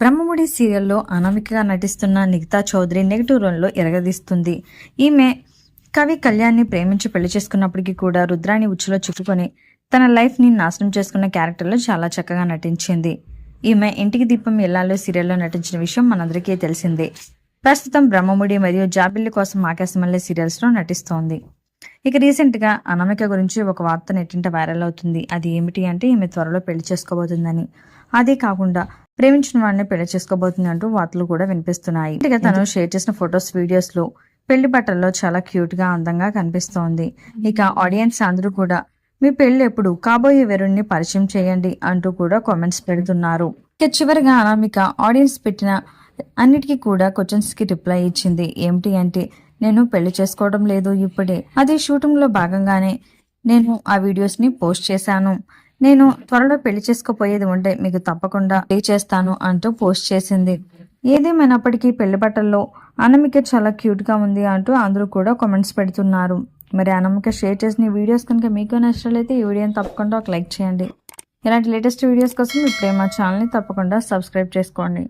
బ్రహ్మముడి సీరియల్లో అనామికగా నటిస్తున్న నిగితా చౌదరి నెగిటివ్ రోల్లో ఎరగదీస్తుంది. ఈమె కవి కళ్యాణ్ని ప్రేమించి పెళ్ళి చేసుకున్నప్పటికీ కూడా రుద్రాన్ని ఉచ్చులో చిక్కుకొని తన లైఫ్ని నాశనం చేసుకున్న క్యారెక్టర్లో చాలా చక్కగా నటించింది. ఈమె ఇంటికి దీపం ఇల్లాలో సీరియల్లో నటించిన విషయం మనందరికీ తెలిసిందే. ప్రస్తుతం బ్రహ్మముడి మరియు జాబిల్లి కోసం ఆకాశమల్లె సీరియల్స్లో నటిస్తోంది. ఇక రీసెంట్గా అనామిక గురించి ఒక వార్త నెట్టింట వైరల్ అవుతుంది. అది ఏమిటి అంటే ఈమె త్వరలో పెళ్ళి చేసుకోబోతుందని. అదే కాకుండా ప్రేమించిన వాడిని పెళ్ళి చేసుకోబోతుంది అంటూ వార్తలు కూడా వినిపిస్తున్నాయి. ఇక తను షేర్ చేసిన ఫొటోస్ వీడియోస్లో పెళ్ళి బట్టల్లో చాలా క్యూట్గా అందంగా కనిపిస్తోంది. ఇక ఆడియన్స్ అందరూ కూడా మీ పెళ్ళి ఎప్పుడు కాబోయే వెరుణ్ణి పరిచయం చేయండి అంటూ కూడా కామెంట్స్ పెడుతున్నారు. ఇక చివరిగా అనామిక ఆడియన్స్ పెట్టిన అన్నిటికీ కూడా క్వశ్చన్స్కి రిప్లై ఇచ్చింది. ఏమిటి అంటే నేను పెళ్ళి చేసుకోవడం లేదు ఇప్పుడే. అది షూటింగ్లో భాగంగానే నేను ఆ వీడియోస్ని పోస్ట్ చేశాను. నేను త్వరలో పెళ్ళి చేసుకోపోయేది ఉంటే మీకు తప్పకుండా పే చేస్తాను అంటూ పోస్ట్ చేసింది. ఏదేమైనప్పటికీ పెళ్ళి బట్టల్లో అనమిక చాలా క్యూట్గా ఉంది అంటూ అందరూ కూడా కామెంట్స్ పెడుతున్నారు. మరి అనమిక షేర్ చేసిన వీడియోస్ కనుక మీకు నచ్చినట్లయితే ఈ వీడియోని తప్పకుండా ఒక లైక్ చేయండి. ఇలాంటి లేటెస్ట్ వీడియోస్ కోసం ఇప్పుడే మా ఛానల్ని తప్పకుండా సబ్స్క్రైబ్ చేసుకోండి.